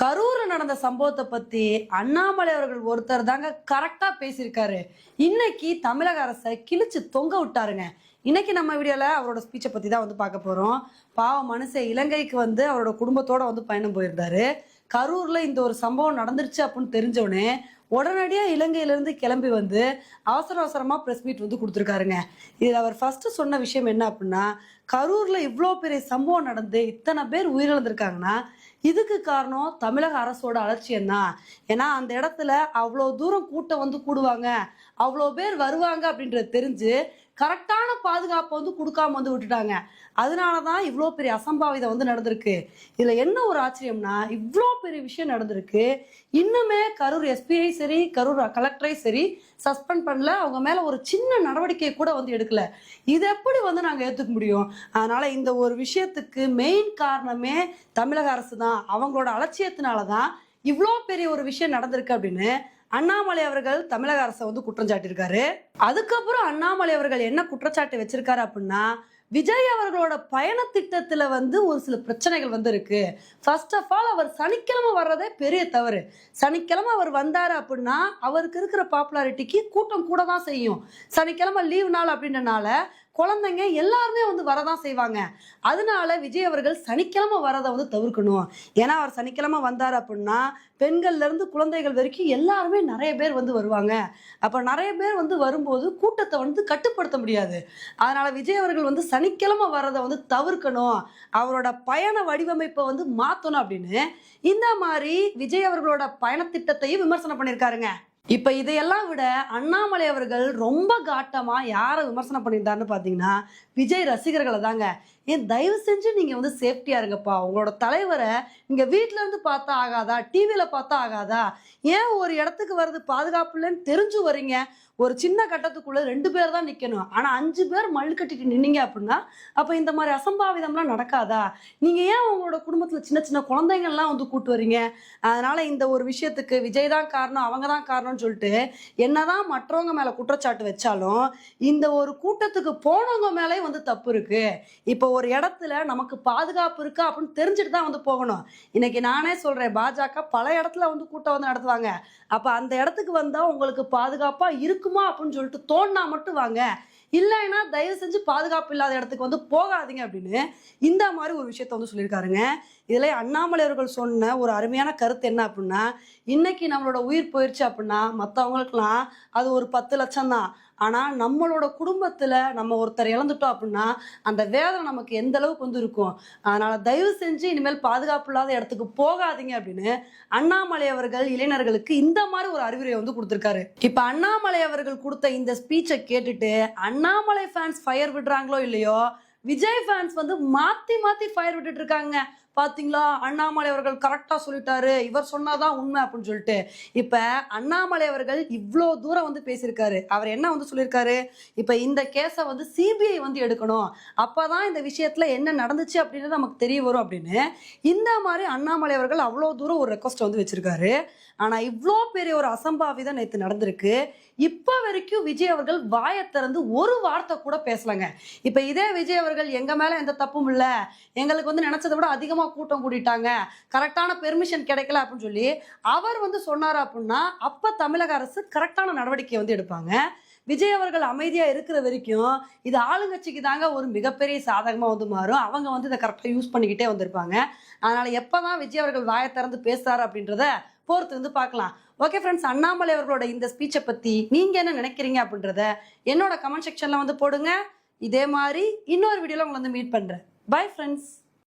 கரூர் நடந்த சம்பவத்தை பத்தி அண்ணாமலை அவர்கள் ஒருத்தர் தாங்க கரெக்டா பேசியிருக்காரு. இன்னைக்கு தமிழக அரசை கிழிச்சு தொங்க விட்டாருங்க. இன்னைக்கு நம்ம வீடியோல அவரோட ஸ்பீச்சை பத்தி தான் வந்து பார்க்க போறோம். பாவம் மனுஷன் இலங்கைக்கு வந்து அவரோட குடும்பத்தோட வந்து பயணம் போயிருந்தாரு. கரூர்ல இந்த ஒரு சம்பவம் நடந்துருச்சு அப்படின்னு தெரிஞ்சோடனே உடனடியாக இலங்கையிலேருந்து கிளம்பி வந்து அவசர அவசரமாக ப்ரெஸ் மீட் வந்து கொடுத்துருக்காருங்க. இதில் அவர் ஃபஸ்ட்டு சொன்ன விஷயம் என்ன அப்படின்னா கரூரில் இவ்வளோ பெரிய சம்பவம் நடந்து இத்தனை பேர் உயிரிழந்திருக்காங்கன்னா இதுக்கு காரணம் தமிழக அரசோட அலட்சியம் தான் ஏன்னா அந்த இடத்துல அவ்வளோ தூரம் கூட்டம் வந்து கூடுவாங்க. அவ்வளோ பேர் வருவாங்க அப்படின்றது தெரிஞ்சு கரெக்டான பாதுகாப்பை வந்து கொடுக்காம வந்து விட்டுட்டாங்க. அதனால தான் இவ்வளோ பெரிய அசம்பாவிதம் வந்து நடந்திருக்கு. இதில் என்ன ஒரு ஆச்சரியம்னா இவ்வளோ பெரிய விஷயம் நடந்திருக்கு. இன்னுமே கரூர் எஸ்பிஐ சரி கரூர் கலெக்டரை சரி சஸ்பெண்ட் பண்ணல. அவங்க மேலே ஒரு சின்ன நடவடிக்கை கூட வந்து எடுக்கல. இது எப்படி வந்து நாங்கள் ஏற்றுக்க முடியும்? அதனால இந்த ஒரு விஷயத்துக்கு மெயின் காரணமே தமிழக அரசு தான். அவங்களோட அலட்சியத்தினால தான் இவ்வளோ பெரிய ஒரு விஷயம் நடந்திருக்கு அப்படின்னு அண்ணாமலை அவர்கள் தமிழக அரசை வந்து குற்றம் சாட்டியிருக்காரு. அதுக்கப்புறம் அண்ணாமலை அவர்கள் என்ன குற்றச்சாட்டு வச்சிருக்காரு அப்படின்னா விஜய் அவர்களோட பயண திட்டத்துல வந்து ஒரு சில பிரச்சனைகள் வந்து இருக்கு ஃபர்ஸ்ட் ஆஃப் ஆல் அவர் சனிக்கிழமை வர்றதே பெரிய தவறு. சனிக்கிழமை அவர் வந்தாரு அப்படின்னா அவருக்கு இருக்கிற பாப்புலாரிட்டிக்கு கூட்டம் கூட தான் செய்யும். சனிக்கிழமை லீவ் நாள் அப்படின்றனால குழந்தைங்க எல்லாருமே வந்து வரதான் செய்வாங்க. அதனால விஜய் அவர்கள் சனிக்கிழமை வரதை வந்து தவிர்க்கணும். ஏன்னா அவர் சனிக்கிழமை வந்தார் அப்படின்னா பெண்கள்ல இருந்து குழந்தைகள் வரைக்கும் எல்லாருமே நிறைய பேர் வந்து வருவாங்க. அப்போ நிறைய பேர் வந்து வரும்போது கூட்டத்தை வந்து கட்டுப்படுத்த முடியாது. அதனால விஜய் அவர்கள் வந்து சனிக்கிழமை வர்றதை வந்து தவிர்க்கணும். அவரோட பயண வடிவமைப்பை வந்து மாற்றணும் அப்படின்னு இந்த மாதிரி விஜய் அவர்களோட பயணத்திட்டத்தையும் விமர்சனம் பண்ணியிருக்காருங்க. இப்ப இதையெல்லாம் விட அண்ணாமலை அவர்கள் ரொம்ப காட்டமா யாரை விமர்சனம் பண்ணியிருந்தாருன்னு பாத்தீங்கன்னா விஜய் ரசிகர்களை தாங்க. ஏன் தயவு செஞ்சு நீங்க வந்து சேஃப்டியா இருங்கப்பா. உங்களோட தலைவரை நீங்க வீட்ல இருந்து பார்த்தா ஆகாதா? டிவியில பார்த்தா ஆகாதா? ஏன் ஒரு இடத்துக்கு வர்றது பாதுகாப்பு இல்லைன்னு தெரிஞ்சு வரீங்க ஒரு சின்ன கட்டத்துக்குள்ள ரெண்டு பேர் தான் நிக்கணும். ஆனா அஞ்சு பேர் மல்லு கட்டிட்டு நின்னீங்க அப்படின்னா அப்ப இந்த மாதிரி அசம்பாவிதம்லாம் நடக்காதா? நீங்க ஏன் உங்களோட குடும்பத்துல சின்ன சின்ன குழந்தைங்கள்லாம் வந்து கூட்டு வரீங்க? அதனால இந்த ஒரு விஷயத்துக்கு விஜய் தான் காரணம் அவங்க தான் காரணம்னு சொல்லிட்டு என்னதான் மற்றவங்க மேல குற்றச்சாட்டு வச்சாலும் இந்த ஒரு கூட்டத்துக்கு போனவங்க மேலே வந்து தப்பு இருக்கு. இப்போ ஒரு இடத்துல நமக்கு பாதுகாப்பு இருக்கா அப்படின்னு தெரிஞ்சுட்டு தான் வந்து போகணும். இன்னைக்கு நானே சொல்றேன் பாஜக பல இடத்துல வந்து கூட்டம் வந்து நடத்துவாங்க. அப்ப அந்த இடத்துக்கு வந்தா உங்களுக்கு பாதுகாப்பா இருக்குமா அப்படின்னு சொல்லிட்டு தோணா மட்டும் வாங்க. இல்லைன்னா தயவு செஞ்சு பாதுகாப்பு இல்லாத இடத்துக்கு வந்து போகாதீங்க அப்படின்னு இந்த மாதிரி ஒரு விஷயத்த வந்து சொல்லியிருக்காருங்க. இதில் அண்ணாமலை அவர்கள் சொன்ன ஒரு அருமையான கருத்து என்ன அப்படின்னா இன்னைக்கு நம்மளோட உயிர் போயிடுச்சு அப்படின்னா மற்றவங்களுக்குலாம் அது ஒரு பத்து லட்சம் தான் ஆனால் நம்மளோட குடும்பத்தில் நம்ம ஒருத்தர் இழந்துட்டோம் அப்படின்னா அந்த வேதனை நமக்கு எந்த அளவுக்கு வந்து இருக்கும்? அதனால் தயவு செஞ்சு இனிமேல் பாதுகாப்பு இல்லாத இடத்துக்கு போகாதீங்க அப்படின்னு அண்ணாமலை அவர்கள் இளைஞர்களுக்கு இந்த மாதிரி ஒரு அறிவுரை வந்து கொடுத்துருக்காரு. இப்போ அண்ணாமலை அவர்கள் கொடுத்த இந்த ஸ்பீச்சை கேட்டுட்டு அண்ணாமலை ஃபேன்ஸ் ஃபயர் விடுறாங்களோ இல்லையோ விஜய் ஃபேன்ஸ் வந்து மாற்றி மாற்றி ஃபயர் விட்டுட்டு இருக்காங்க. பாத்தீங்களா? அண்ணாமலை அவர்கள் கரெக்டாக சொல்லிட்டாரு. இவர் சொன்னாதான் உண்மை அப்படின்னு சொல்லிட்டு. இப்போ அண்ணாமலை அவர்கள் இவ்வளோ தூரம் வந்து பேசியிருக்காரு. அவர் என்ன வந்து சொல்லியிருக்காரு? இப்போ இந்த கேஸை வந்து சிபிஐ வந்து எடுக்கணும். அப்பதான் இந்த விஷயத்துல என்ன நடந்துச்சு அப்படின்றது நமக்கு தெரிய வரும் அப்படின்னு இந்த மாதிரி அண்ணாமலை அவர்கள் அவ்வளோ தூரம் ஒரு ரெக்வஸ்ட் வந்து வச்சிருக்காரு. ஆனா இவ்வளோ பெரிய ஒரு அசம்பாவிதம் நேற்று நடந்திருக்கு. இப்போ வரைக்கும் விஜய் அவர்கள் வாயை திறந்து ஒரு வார்த்தை கூட பேசலங்க. இப்போ இதே விஜய் அவர்கள் எங்க மேல எந்த தப்பும் இல்லை. எங்களுக்கு வந்து நினைச்சதை விட அதிகமாக கூட்டம் கூட்டிட்டாங்க கரெக்டான பெர்மிஷன் கிடைக்கல அப்படின்னு சொல்லி அவர் வந்து சொன்னார் அப்படின்னா அப்போ தமிழக அரசு கரெக்டான நடவடிக்கை வந்து எடுப்பாங்க. விஜய் அவர்கள் அமைதியாக இருக்கிற வரைக்கும் இது ஆளுங்கட்சிக்கு தாங்க ஒரு மிகப்பெரிய சாதகமாக வந்து மாறும். அவங்க வந்து இதை கரெக்டாக யூஸ் பண்ணிக்கிட்டே வந்திருப்பாங்க. எப்போ தான் விஜய் அவர்கள் வாயை திறந்து பேசுறாரு அப்படின்றத பொறுத்து வந்து பார்க்கலாம். ஓகே ஃப்ரெண்ட்ஸ் அண்ணாமலை அவர்களோட இந்த ஸ்பீச்சை பற்றி நீங்கள் என்ன நினைக்கிறீங்க அப்படின்றத என்னோட கமெண்ட் செக்ஷனில் வந்து போடுங்க. இதே மாதிரி இன்னொரு வீடியோவில் உங்களை வந்து மீட் பண்ணுறேன் பை ஃப்ரெண்ட்ஸ்